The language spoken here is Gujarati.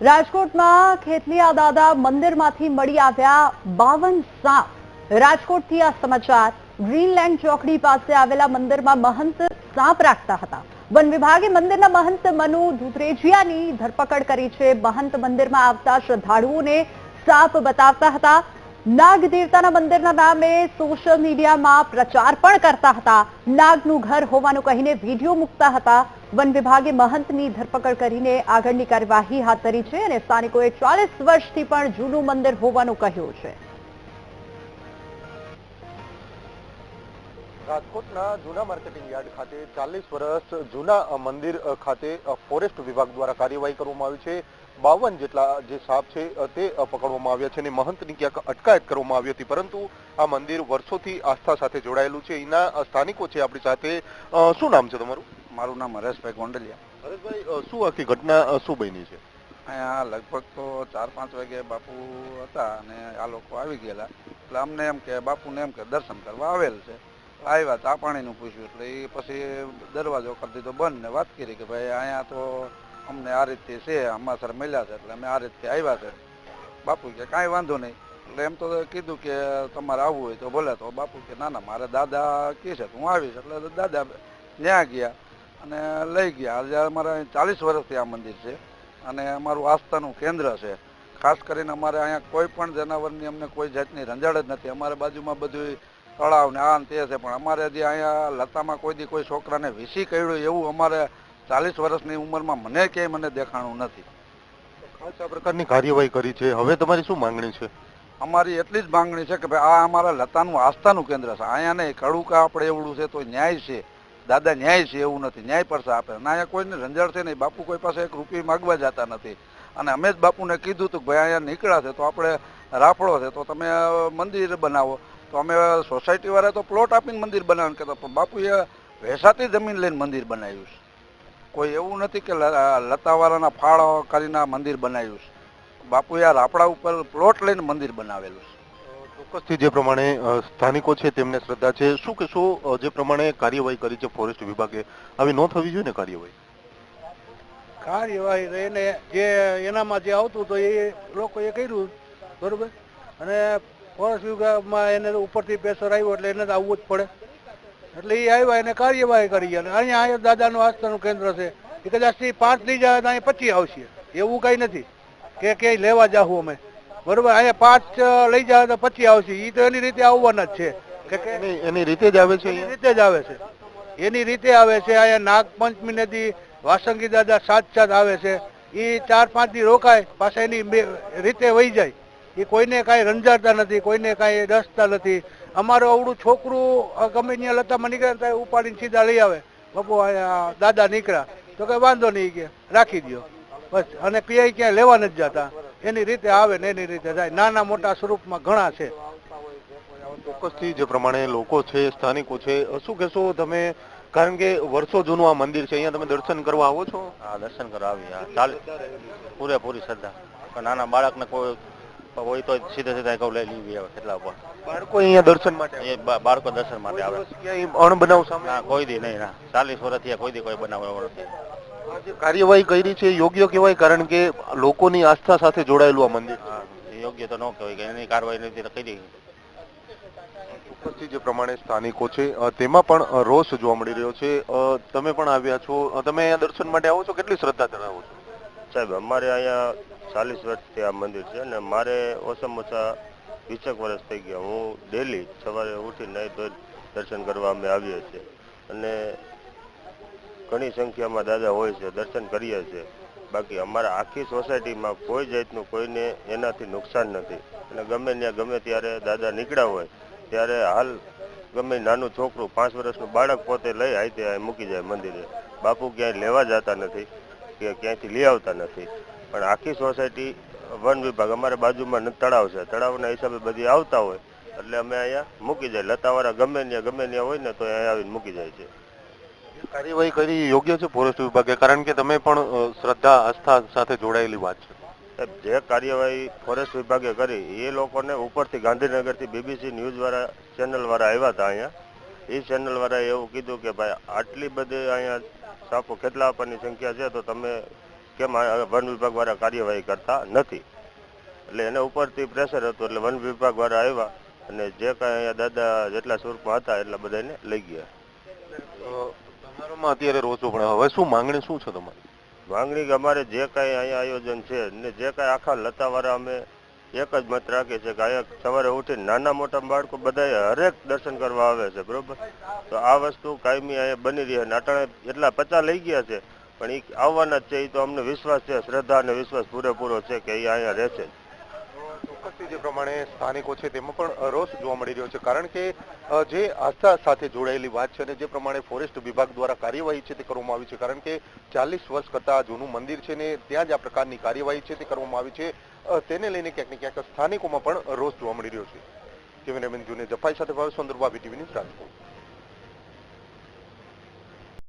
રાજકોટમાં ખેતલિયા દાદા મંદિરમાંથી મળી આવ્યા બાવન સાપ. રાજકોટથી આ સમાચાર. ગ્રીનલેન્ડ ચોકડી પાસે આવેલા મંદિરમાં મહંત સાપ રાખતા હતા. વન વિભાગે મંદિરના મહંત મનુ ધુતરેજિયાની ધરપકડ કરી છે. મહંત મંદિરમાં આવતા શ્રદ્ધાળુઓને સાપ બતાવતા હતા. નાગ દેવતાના મંદિરના નામે સોશિયલ મીડિયામાં પ્રચાર પણ કરતા હતા. નાગનું ઘર હોવાનું કહીને વીડિયો મૂકતા હતા. વન વિભાગે મહંતની ધરપકડ કરીને આગળની કાર્યવાહી હાથ ધરી છે અને સ્થાનિકોએ ચાલીસ વર્ષથી પણ જૂનું મંદિર હોવાનું કહ્યું છે. રાજકોટના જૂના માર્કેટિંગ યાર્ડ ખાતે ચાલીસ વર્ષ જૂના મંદિર ખાતે ફોરેસ્ટ વિભાગ દ્વારા કાર્યવાહી કરવામાં આવી છે. બાવન જેટલા જે સાપ છે તે પકડવામાં આવ્યા છે અને મહંતની ક્યાંક અટકાયત કરવામાં આવી હતી. પરંતુ આ મંદિર વર્ષોથી આસ્થા સાથે જોડાયેલું છે. એના સ્થાનિકો છે આપણી સાથે. શું નામ છે તમારું? મારું નામ હરેશભાઈ ગોંડલિયા. હરેશભાઈ શું આખી ઘટના શું બની છે? અહીંયા લગભગ તો ચાર પાંચ વાગે બાપુ હતા અને આ લોકો આવી ગયેલા. એટલે અમને એમ કે બાપુને એમ કે દર્શન કરવા આવેલ છે. આવ્યા તા પાણીનું પૂછ્યું એટલે એ પછી દરવાજો કરી દીધો બંધ ને વાત કરી કે ભાઈ અહીંયા તો અમને આ રીતે છે અમાસર મળ્યા છે એટલે અમે આ રીતે આવ્યા છે. બાપુ કે કાંઈ વાંધો નહીં. એટલે એમ તો કીધું કે તમારે આવવું હોય તો ભલે. તો બાપુ કે ના ના, મારે દાદા કહે છે હું આવીશ. એટલે દાદા ત્યાં ગયા અને લઈ ગયા. આજે અમારે ચાલીસ વર્ષથી આ મંદિર છે અને અમારું આસ્થાનું કેન્દ્ર છે. ખાસ કરીને અમારે અહીંયા કોઈ પણ જનાવરની અમને કોઈ જાતની રંજાડ જ નથી. અમારા બાજુમાં બધું તળાવ ને આ તે છે. પણ અમારે હજી અહીંયા લતામાં કોઈ દી કોઈ છોકરાને વીસી કર્યું એવું અમારે ચાલીસ વર્ષની ઉંમરમાં મને ક્યાંય મને દેખાણું નથી. ખાસ આ પ્રકારની કાર્યવાહી કરી છે. હવે તમારી શું માંગણી છે? અમારી એટલી જ માંગણી છે કે ભાઈ આ અમારા લતાનું આસ્થાનું કેન્દ્ર છે. અહીંયા નહીં કડુકા આપણે એવડું છે તો ન્યાય છે. દાદા ન્યાય છે એવું નથી. ન્યાય પર આપે ના અહીંયા કોઈને રંજાડ છે નહીં. બાપુ કોઈ પાસે એક રૂપિયા માગવા જતા નથી. અને અમે જ બાપુને કીધું હતું કે ભાઈ અહીંયા નીકળ્યા છે તો આપણે રાફડો છે. તો તમે મંદિર બનાવો. તો અમે સોસાયટી વાળા તો પ્લોટ આપીને મંદિર બનાવવાનું કહેતા પણ બાપુએ વેસાતી જમીન લઈને મંદિર બનાવ્યું છે. કોઈ એવું નથી કે લતાવાળાના ફાળો કરીને આ મંદિર બનાવ્યું છે. બાપુએ આ રાપડા ઉપર પ્લોટ લઈને મંદિર બનાવેલું છે. ચોક્કસથી જે પ્રમાણે સ્થાનિકો છે તેમને શ્રદ્ધા છે. શું કહેશો શું જે પ્રમાણે કાર્યવાહી કરી છે ફોરેસ્ટ વિભાગે? આવી ન થવી જોઈએ ને કાર્યવાહી? કાર્યવાહી એને જે એનામાં જે આવતું તો એ લોકોએ કર્યું બરોબર? અને ફોરેસ્ટ વિભાગમાં એને ઉપરથી પ્રેશર આવ્યો એટલે એને આવવું જ પડે. એટલે એ આવ્યા એને કાર્યવાહી કરી અને અહીંયા અહીંયા દાદાનું આસ્થાનું કેન્દ્ર છે. એ કદાચથી પાંચ લઈ જાય તો અહીંયા પચીસ આવશે. એવું કંઈ નથી. કે ક્યાંય લેવા જાહું અમે. બરોબર અહીંયા પાંચ લઈ જાય તો પચીસ આવશે. એ તો એની રીતે આવવાના જ છે. કે એની રીતે જ આવે છે એની રીતે જ આવે છે. એની રીતે આવે છે. અહીંયા નાગપંચમી નદી વાસંગી દાદા સાત સાત આવે છે. એ ચાર પાંચ દી રોકાય. પાછા એની રીતે વહી જાય. એ કોઈને કાંઈ રંજાડતા નથી કોઈને કાંઈ રસતા નથી. અમારું અવડું છોકરું ગમે ત્યાં લતામાં નીકળે ત્યાં ઉપાડીને સીધા લઈ આવે. બાપુ દાદા નીકળ્યા. તો કે વાંધો નહીં કે રાખી દો બસ અને પીઆઈ ક્યાંય લેવા નથી જતા. એની રીતે આવે ને એની રીતે જાય નાના મોટા સ્વરૂપમાં ઘણા છે. ચોક્કસથી જે પ્રમાણે લોકો છે સ્થાનિકો છે શું કહેશો તમે? કારણ કે વર્ષો જૂનું આ મંદિર છે. અહીંયા તમે દર્શન કરવા આવો છો? હા દર્શન કરવા આવી હા ચાલે. પૂરેપૂરી શ્રદ્ધા. પણ નાના બાળકને કોઈ હોય તો સીધે સીધા કહું લઈ લેવી આવે કેટલા ઉપર. બાળકો અહીંયા દર્શન માટે બાળકો દર્શન માટે આવે. અણબનાવ સામે ના કોઈ દી નહીં ના. ચાલીસ વર્ષથી કોઈ દી કોઈ બનાવ નથી. કાર્યવાહી કરી છે યોગ્ય કહેવાય? કારણ કે લોકોની આસ્થા સાથે જોડાયેલું આ મંદિર. યોગ્ય તો ન કહેવાય કે એની કાર્યવાહી નથી કરી દઈ જે પ્રમાણે સ્થાનિકો છે તેમાં પણ રોષ જોવા મળી રહ્યો છે. તમે પણ આવ્યા છો. તમે અહીંયા દર્શન માટે આવો છો? કેટલી શ્રદ્ધા ધરાવો છો? સાહેબ અમારે અહીંયા ચાલીસ વર્ષથી આ મંદિર છે અને મારે ઓછામાં ઓછા વીસેક વર્ષ થઈ ગયા. હું ડેલી સવારે ઉઠી નહીં તો દર્શન કરવા અમે આવીએ છીએ. અને ઘણી સંખ્યામાં દાદા હોય છે, દર્શન કરીએ છીએ. બાકી અમારા આખી સોસાયટીમાં કોઈ જાતનું કોઈને એનાથી નુકસાન નથી. અને ગમે ત્યાં, ગમે ત્યારે દાદા નીકળ્યા હોય, ત્યારે હાલ ગમે નાનું છોકરું પાંચ વર્ષનું બાળક પોતે લઈ આવી ત્યાં મૂકી જાય મંદિરે. બાપુ ક્યાંય લેવા જતા નથી કે ક્યાંયથી લઈ આવતા નથી. પણ આખી સોસાયટી વન વિભાગ અમારા બાજુમાં તળાવ છે. તળાવના હિસાબે બધી આવતા હોય એટલે અમે અહીંયા મૂકી જાય. લતાવાળા ગમે ત્યાં ગમે ત્યાં હોય ને તો અહીંયા આવીને મૂકી જાય છે. કાર્યવાહી કરી યોગ્ય છે ફોરેસ્ટ વિભાગે? કારણ કે તમે પણ શ્રદ્ધા આસ્થા સાથે જોડાયેલી વાત છે. જે કાર્યવાહી ફોરેસ્ટ વિભાગે કરી એ લોકોને ઉપરથી ગાંધીનગરથી બીબીસી ન્યૂઝ વાળા ચેનલ વાળા આવ્યા હતા અહીંયા. એ ચેનલ વાળાએ એવું કીધું કે ભાઈ આટલી બધી અહીંયા સાપો કેટલા આપવાની સંખ્યા છે તો તમે કેમ વન વિભાગ વાળા કાર્યવાહી કરતા નથી. એટલે એના ઉપરથી પ્રેશર હતું એટલે વન વિભાગ વાળા આવ્યા અને જે કાંઈ દાદા જેટલા સ્વરૂપમાં હતા એટલા બધાને લઈ ગયા. તમારામાં અત્યારે રોજો પણ હવે શું માંગણી શું છે તમારી? માંગણી કે અમારે જે કાંઈ અહીંયા આયોજન છે ને જે કાંઈ આખા લતાવાળા અમે એક જ મત રાખીએ છીએ કે અહીંયા સવારે ઉઠીને નાના મોટા બાળકો બધા હરેક દર્શન કરવા આવે છે બરોબર? તો આ વસ્તુ કાયમી અહીંયા બની રહી છે. નાટાણે એટલા પચા લઈ ગયા છે પણ એ આવવાના જ છે એ તો અમને વિશ્વાસ છે, શ્રદ્ધા અને વિશ્વાસ પૂરેપૂરો છે કે એ અહીંયા રહેશે. ચોક્કસથી જે પ્રમાણે સ્થાનિકો છે તેમાં પણ રોષ જોવા મળી રહ્યો છે. કારણ કે જે આસ્થા સાથે જોડાયેલી વાત છે અને જે પ્રમાણે ફોરેસ્ટ વિભાગ દ્વારા કાર્યવાહી છે તે કરવામાં આવી છે. કારણ કે ચાલીસ વર્ષ કરતા જૂનું મંદિર છે ને ત્યાં જ આ પ્રકારની કાર્યવાહી છે તે કરવામાં આવી છે. તેને લઈને ક્યાંક ને ક્યાંક સ્થાનિકોમાં પણ રોષ જોવા મળી રહ્યો છે. કેમેરામેન જુને જફાઈ સાથે ભાવેશ ચંદ્રબાબી ટીવી ન્યૂઝ રાજકોટ.